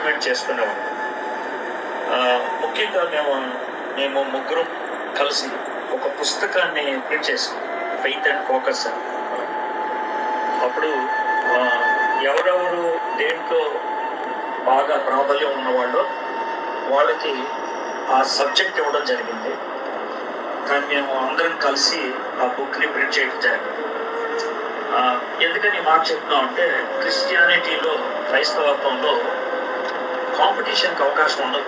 Implement చేసుకునేవాళ్ళం ముఖ్యంగా మేము మేము ముగ్గురం కలిసి ఒక పుస్తకాన్ని ప్రింట్ చేసాం. ఫెయిత్ అండ్ ఫోకస్ అని. అప్పుడు ఎవరెవరు దేంట్లో బాగా ప్రాబల్యం ఉన్నవాళ్ళో వాళ్ళకి ఆ సబ్జెక్ట్ ఇవ్వడం జరిగింది. కానీ మేము అందరం కలిసి ఆ బుక్ని ప్రింట్ చేయడం జరిగింది. ఎందుకని మాకు మాట చెప్తున్నాం అంటే క్రిస్టియానిటీలో క్రైస్తవత్వంలో కాంపిటీషన్కి అవకాశం ఉండదు.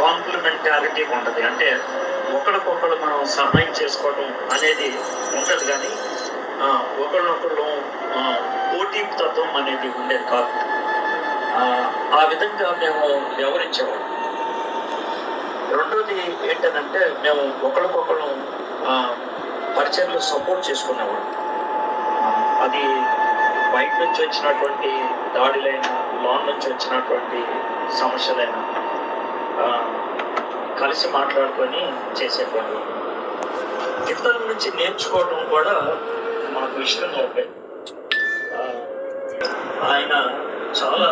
కాంప్లిమెంటారిటీ ఉంటుంది అంటే ఒకరికొకరు మనం సహాయం చేసుకోవడం అనేది ఉండదు కానీ ఒకరినొకరు పోటీ తత్వం అనేది ఉండేది కాదు. ఆ, విధంగా మేము వ్యవహరించేవాళ్ళం. రెండోది ఏంటంటే మేము ఒకరికొకరు పరిచయంలో సపోర్ట్ చేసుకునేవాళ్ళం. అది బయట నుంచి వచ్చినటువంటి దాడులైన లోన్ నుంచి వచ్చినటువంటి సమస్యలైనా కలిసి మాట్లాడుకొని చేసేటువంటి ఇతరుల నుంచి నేర్చుకోవడం కూడా మాకు ఇష్టంగా ఉండేది ఆయన చాలా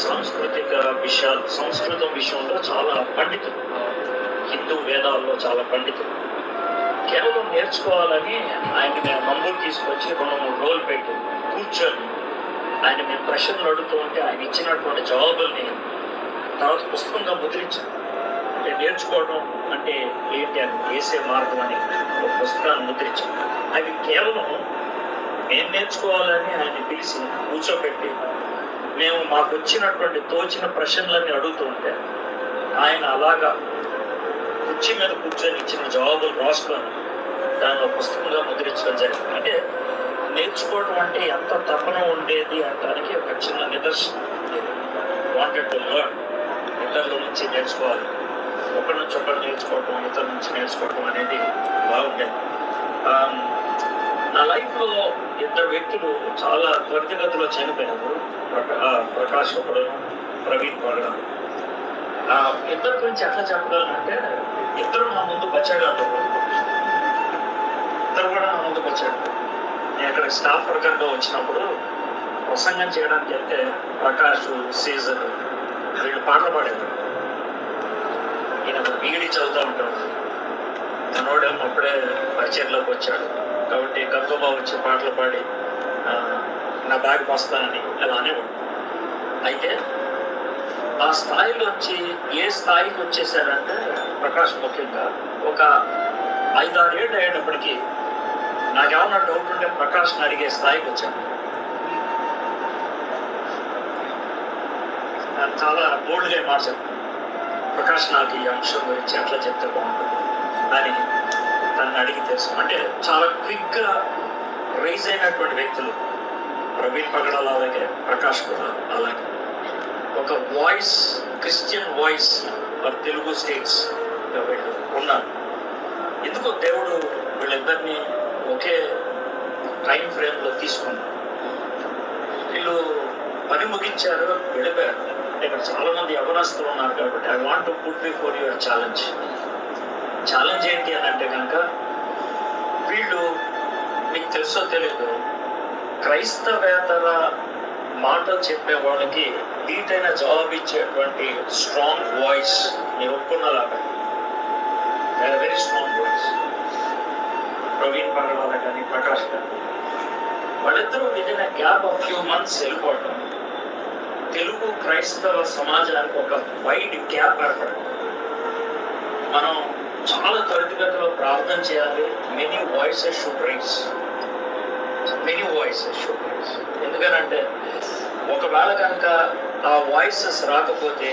సాంస్కృతిక విషయాలు సంస్కృతం విషయంలో చాలా పండితుడు. హిందూ వేదాల్లో చాలా పండితులు కేవలం నేర్చుకోవాలని ఆయన మేము నంబర్ తీసుకొచ్చి రెండు మూడు రోజులు పెట్టి కూర్చొని ఆయన మేము ప్రశ్నలు అడుగుతూ ఉంటే ఆయన ఇచ్చినటువంటి జవాబుల్ని తర్వాత పుస్తకంగా ముద్రించాం అంటే నేర్చుకోవడం అంటే ఏంటి అని వేసే మార్గం అని ఒక పుస్తకాన్ని ముద్రించాం అవి కేవలం మేము నేర్చుకోవాలని ఆయన పిలిచి కూర్చోబెట్టి మేము మాకు వచ్చినటువంటి తోచిన ప్రశ్నలన్నీ అడుగుతూ ఉంటే ఆయన అలాగా కుర్చీ మీద కూర్చొని ఇచ్చిన జవాబులు రాసుకొని దానిలో ఒక పుస్తకంగా ముద్రించడం జరిగింది. అంటే నేర్చుకోవడం అంటే ఎంత తపన ఉండేది అంటానికి ఒక చిన్న నిదర్శనం. వాంటెడ్ టు లర్న్ ఇతరుల నుంచి నేర్చుకోవాలి. ఒకరి నుంచి ఒకరు నేర్చుకోవటం ఇతరుల నుంచి నేర్చుకోవటం అనేది బాగుండేది. నా లైఫ్లో ఇద్దరు వ్యక్తులు చాలా త్వరితగతిలో చనిపోయారు ప్రకాష్ ఒకడు ప్రవీణ్ ఒకడు. ఇద్దరి గురించి ఎట్లా చెప్పగలనంటే ఇద్దరు నా ముందు అంటారు ఇద్దరు కూడా నా ముందుకు వచ్చాడు నేను ఇక్కడ స్టాఫ్ వర్గంలో వచ్చినప్పుడు ప్రసంగం చేయడానికి వెళ్తే ప్రకాష్ సీజర్ వీళ్ళు పాటలు పాడారు. ఈయన బీఈడి చదువుతూ ఉంటాడు. మనోడేమో అప్పుడే పరిచయంలోకి వచ్చాడు. కాబట్టి గంగమ్మ వచ్చి పాటలు పాడి నా బ్యాగ్ వస్తానని ఇలా అనేవాడు. అయితే ఆ స్థాయిలోంచి ఏ స్థాయికి వచ్చేసారంటే ప్రకాష్ ముఖ్యంగా ఒక ఐదారేళ్ళు అయ్యేటప్పటికి నాకేమన్నా డౌట్ ఉంటే ప్రకాష్ని అడిగే స్థాయికి వచ్చాను. చాలా బోల్డ్గా మార్చాను ప్రకాష్ నాకు ఈ అంశం గురించి ఎట్లా చెప్తే బాగుంటుంది? అని తనని అడిగి తెలుసు. అంటే చాలా క్విక్గా రైజ్ అయినటువంటి వ్యక్తులు. ప్రవీణ్ పగడాల అలాగే ప్రకాష్ కూడా అలాగే. ఒక voice Christian voice for Telugu states వీళ్ళు ఉన్నారు. ఎందుకో దేవుడు వీళ్ళిద్దరినీ ఒకే టైం ఫ్రేమ్లో తీసుకున్నారు వీళ్ళు పని ముగించారు వెళ్ళిపోయారు. అంటే ఇక్కడ చాలా మంది యవనస్తులు ఉన్నారు కాబట్టి I want to put before your challenge challenge ఏంటి అని అంటే కనుక వీళ్ళు మీకు తెలుసో తెలియదు క్రైస్తవేతర మాటలు చెప్పే వాళ్ళకి నీటైన జవాబు ఇచ్చేటువంటి స్ట్రాంగ్ వాయిస్ మీరు ఒప్పుకున్నలాగా. వెరీ స్ట్రాంగ్ ప్రవీణ్ పర్వాల కానీ ప్రకాష్ కానీ వాళ్ళిద్దరూ within gap of few months వెళ్ళిపోవటం తెలుగు క్రైస్తవ సమాజానికి ఒక వైడ్ గ్యాప్ ఏర్పడింది మనం చాలా త్వరితగతిలో ప్రార్థన చేయాలి. Many voices should rise many voices should rise ఎందుకనంటే ఒకవేళ కనుక ఆ వాయిసెస్ రాకపోతే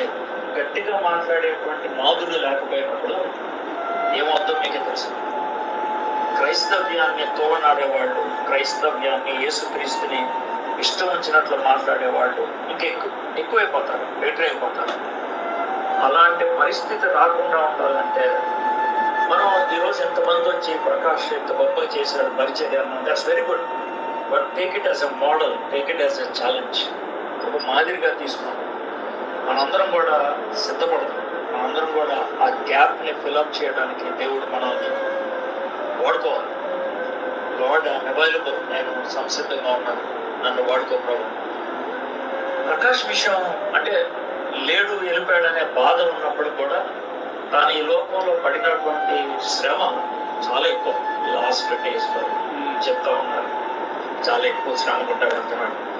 గట్టిగా మాట్లాడేటువంటి మాధుడు లేకపోయినప్పుడు ఏమవుతుందో మీకు తెలుసు. క్రైస్తవ్యాన్ని తోడనాడేవాళ్ళు క్రైస్తవ్యాన్ని యేసుక్రీస్తుని ఇష్టం వచ్చినట్లు మాట్లాడేవాళ్ళు ఇంకెక్కువ ఎక్కువైపోతారు బెటర్ అయిపోతారు. అలాంటి పరిస్థితి రాకుండా ఉండాలంటే మనం ఈరోజు ఎంతమంది వచ్చి ప్రకాష్ ఎంత గొప్పగా చేశాడు పరిచయం that's very good. But take it as a model take it as a challenge. ఒక మాదిరిగా తీసుకున్నాం. మనందరం కూడా సిద్ధపడతాం. మనందరం కూడా ఆ గ్యాప్ని ఫిల్అప్ చేయడానికి దేవుడు మనల్ని వాడుకోవాలి లార్డ్ అవైలబుల్ నేను సంసిద్ధంగా ఉన్నాను. నన్ను వాడుకో ప్రభు. ప్రకాష్ విషయం అంటే లేడు వెళ్ళిపోయాడనే బాధ ఉన్నప్పుడు కూడా తాను ఈ లోకంలో పడినటువంటి శ్రమ చాలా ఎక్కువ. లాస్ట్ డేస్ చెప్తా ఉన్నారు. చాలా ఎక్కువ శ్రమ గుండా వెళ్తున్నాడు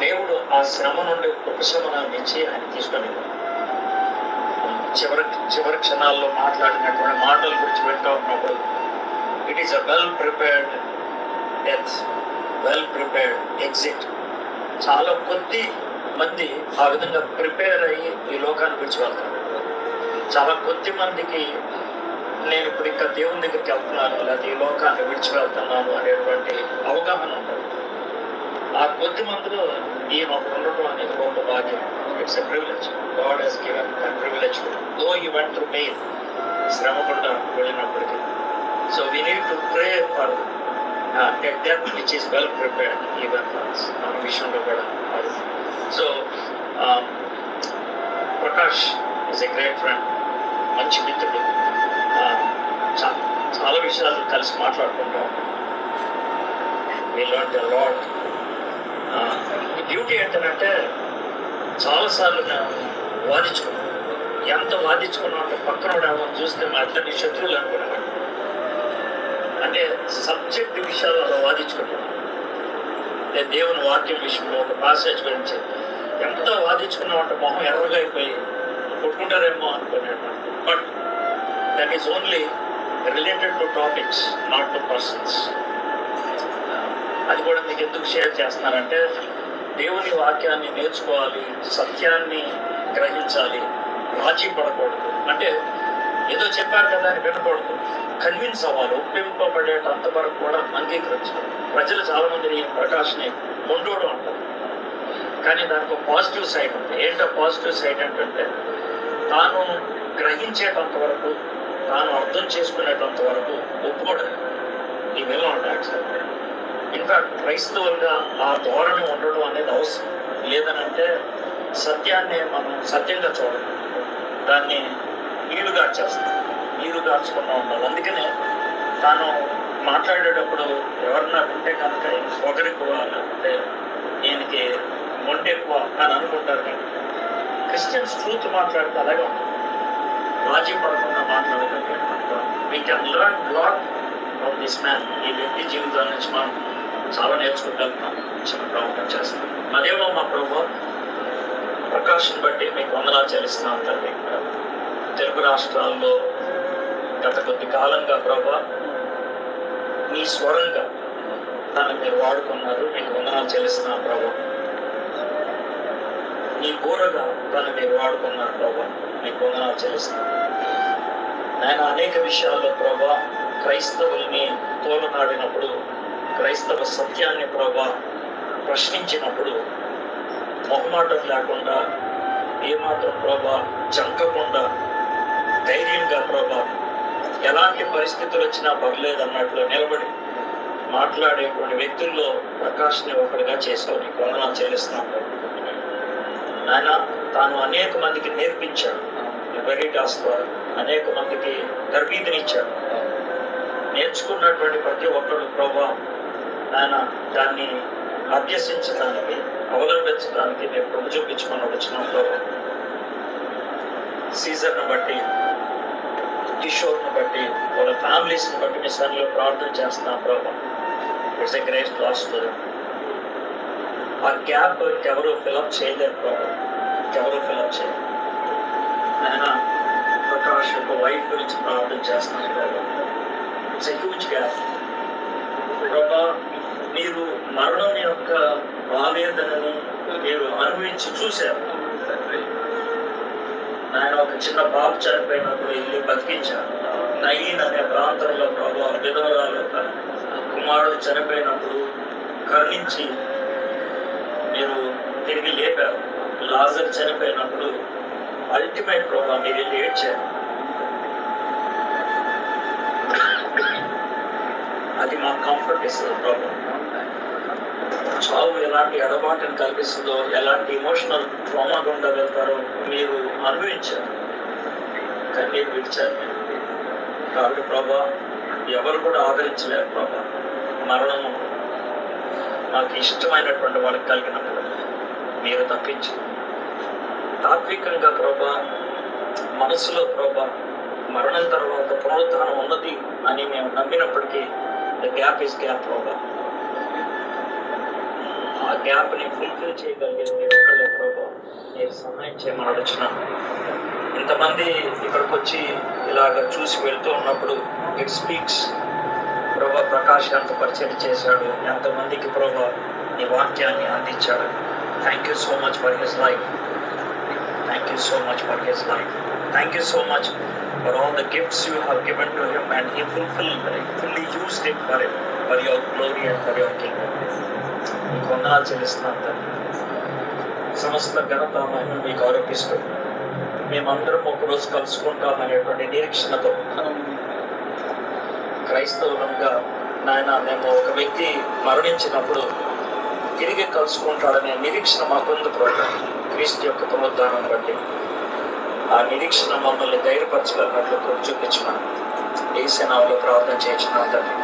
దేవుడు ఆ శ్రమ నుండి ఉపశమనాన్ని ఇచ్చి ఆయన తీసుకొని చివరి చివరి క్షణాల్లో మాట్లాడినటువంటి మాటల గురించి వింటూ ఉన్నప్పుడు it is a well prepared death well prepared exit చాలా కొద్ది మంది ఆ విధంగా ప్రిపేర్ అయ్యి ఈ లోకాన్ని విడిచి వెళ్తారు చాలా కొద్ది మందికి నేను ఇప్పుడు ఇంకా దేవుని దగ్గరికి వెళ్తున్నాను లేదా ఈ లోకాన్ని విడిచి వెళ్తున్నాను అనేటువంటి అవగాహన ఉంటుంది. ఆ కొద్ది మందిలో ఈయన ఒకడు అనేది గొప్ప భాగ్యం. It's a privilege God has given privilege though he went through pain శ్రమ కూడా So so need to to for for death which is well well even even విషయంలో కూడా అది so Prakash is a great friend మంచి మిత్రుడు. Ah, చాలా విషయాలు కలిసి మాట్లాడుకుంటాం ఇలాంటి ద లాట్ డ్యూటీ ఏంటంటే చాలాసార్లు నేను వాదించుకున్నాను ఎంత వాదించుకున్నాం అంటే పక్కన ఏమో చూస్తే మా ఇద్దరిని శత్రువులు అనుకున్నాను అనే సబ్జెక్ట్ విషయాలు అలా వాదించుకుంటున్నాను నేను దేవుని వాక్యం విషయంలో ఒక పాసేజ్ గురించి ఎంత వాదించుకున్నామంటే మొహం ఎర్రగా అయిపోయి కొట్టుకుంటారేమో అనుకున్నాను. But that is only related to topics not to persons అది కూడా మీకు ఎందుకు షేర్ చేస్తున్నానంటే దేవుని వాక్యాన్ని నేర్చుకోవాలి సత్యాన్ని గ్రహించాలి రాజీ పడకూడదు అంటే ఏదో చెప్పారు కదా అని వినకూడదు. కన్విన్స్ అవ్వాలి ఒప్పింపబడేటంత వరకు కూడా అంగీకరించాలి ప్రజలు చాలా మంది ప్రకాష్ని మొండోడు అంటారు. కానీ దానికి ఒక పాజిటివ్ సైడ్ ఉంది. ఏంటో పాజిటివ్ సైడ్ ఏంటంటే తాను గ్రహించేటంత వరకు తాను అర్థం చేసుకునేటంత వరకు ఒప్పుకోవడం ఈ విల్ నాట్ యాక్సెప్ట్ ఇన్ఫాక్ట్ క్రైస్తవులుగా ఆ ధోరణి ఉండడం అనేది అవసరం. లేదనంటే సత్యాన్ని మనం సత్యంగా చూడాలి దాన్ని నీళ్ళు నీరు గార్చకుండా ఉండాలి అందుకనే తాను మాట్లాడేటప్పుడు ఎవరన్నా ఉంటే కనుక ఒకరెక్కువ లేకపోతే ఈయనకి మొండి ఎక్కువ అని అనుకుంటారు కానీ క్రిస్టియన్స్ ట్రూత్ మాట్లాడితే అలాగే ఉంటుంది. రాజీ పడకుండా మాట్లాడేటప్పుడు we can learn lot of this man ఈ వ్యక్తి జీవితం నుంచి మనం చాలా నేర్చుకోగలుగుతాం చిన్న ప్రవర్తన చేస్తాం అదేమో మా ప్రభు ప్రకాశం బట్టి మీకు వందనాలు చెల్లిస్తున్నాం తండ్రి. తెలుగు రాష్ట్రాల్లో గత కొద్ది కాలంగా ప్రభా మీ స్వరంగా దాన్ని మీరు వాడుకున్నారు మీకు వందనాలు చెల్లిస్తున్నాను ప్రభా. మీ బూరగా దాన్ని మీరు వాడుకున్నారు ప్రభా మీకు వందనాలు చెల్లిస్తున్నాను. ఆయన అనేక విషయాల్లో ప్రభా క్రైస్తవుల్ని తోలనాడినప్పుడు క్రైస్తవ సత్యాన్ని ప్రభా ప్రశ్నించినప్పుడు మొహమాటం లేకుండా ఏమాత్రం ప్రభా చంకకుండా ధైర్యంగా ప్రభా ఎలాంటి పరిస్థితులు వచ్చినా పర్లేదు అన్నట్లు నిలబడి మాట్లాడేటువంటి వ్యక్తుల్లో ప్రకాష్ని ఒకటిగా చేసావు నీకు వందనాలు చెల్లిస్తున్నాను. ఆయన తాను అనేక మందికి నేర్పించాడు. వెరిటాస్ ద్వారా అనేక మందికి తరబీతినిచ్చాడు నేర్చుకున్నటువంటి ప్రతి ఒక్కరు ప్రభా ఆయన దాన్ని అభ్యసించడానికి అవలంబించడానికి నేను ప్రభు చూపించుకొని వచ్చిన ప్రభా బట్టి కిషోర్ను బట్టి వాళ్ళ ఫ్యామిలీస్ని బట్టి మీ సన్లో ప్రార్థన చేస్తున్నాం ప్రభావ ఇట్స్ ఎ గ్రేట్ లాస్ ఆ గ్యాప్ ఎవరు ఫిలప్ చేయలేరు ప్రభా. ఎవరు ఫిలప్ చేయలేరు ఆయన ప్రకాష్ యొక్క వైఫ్ గురించి ప్రార్థన చేస్తున్నాను ప్రభా. ఇట్స్ ఎ హ్యూజ్ గ్యాప్ ప్రభా మీరు మరణం యొక్క బావేదనని మీరు అనుభవించి చూశారు. ఆయన ఒక చిన్న బాబు చనిపోయినప్పుడు ఇల్లు బతికించారు. నయీన్ అనే ప్రాంతంలో ప్రభు విధవరాలు కుమారుడు చనిపోయినప్పుడు కరుణించి మీరు తిరిగి లేపారు. లాజర్ చనిపోయినప్పుడు అల్టిమేట్ ప్రభావ మీరు వెళ్ళి ఏడ్చారు. అది మాకు కంఫర్ట్ ఇస్తుంది ప్రభు. చావు ఎలాంటి ఎడబాటును కల్పిస్తుందో ఎలాంటి ఇమోషనల్ ట్రామా గుండా వెళ్తారో అనుభవించారు. కన్నీరు విడిచారు. మీరు. కాబట్టి ప్రభా ఎవరు కూడా ఆదరించలేరు ప్రభా. మరణము నాకు ఇష్టమైనటువంటి వాళ్ళకి కలిగినప్పుడు మీరు తప్పించు తాత్వికంగా ప్రభా మనసులో ప్రభా మరణం తర్వాత పునరుద్ధానం ఉన్నది అని మేము నమ్మినప్పటికీ ద గ్యాప్ ఇస్ గ్యాప్ ప్రభా. ఆ గ్యాప్ని ఫుల్ఫిల్ చేయగలిగే మీరు ఒక్కళ్ళే ప్రభా మీరు సహాయం చేయమని అడుగుతున్నాను. ఇంతమంది ఇక్కడికి వచ్చి ఇలాగ చూసి వెళ్తూ ఉన్నప్పుడు ఇట్ స్పీక్స్ ప్రభా ప్రకాష్ ఎంత పరిచయం చేశాడు. ఎంతమందికి ప్రభా నీ వాక్యాన్ని అందించాడు. Thank you so much for his life thank you so much for his life thank you so much for all the gifts you have given to him and he fulfil fully used it for for your glory and for your kingdom. మీకు వందనాలు చెల్లిస్తున్నాను తండ్రి. సమస్త ఘనత మహిమను మీకు ఆరోపిస్తూ మేమందరం ఒకరోజు కలుసుకుంటాం అనేటువంటి నిరీక్షణతో క్రైస్తవులంగా నాయన మేము ఒక వ్యక్తి మరణించినప్పుడు తిరిగి కలుసుకుంటాడనే నిరీక్షణ మాకుంది ప్రభు క్రీస్తు యొక్క పునరుద్ధానం బట్టి. ఆ నిరీక్షణ మమ్మల్ని ధైర్యపరచగలిగినట్లు చూపించిన ఈ సేనాలో ప్రార్థన చేయించిన తండ్రి.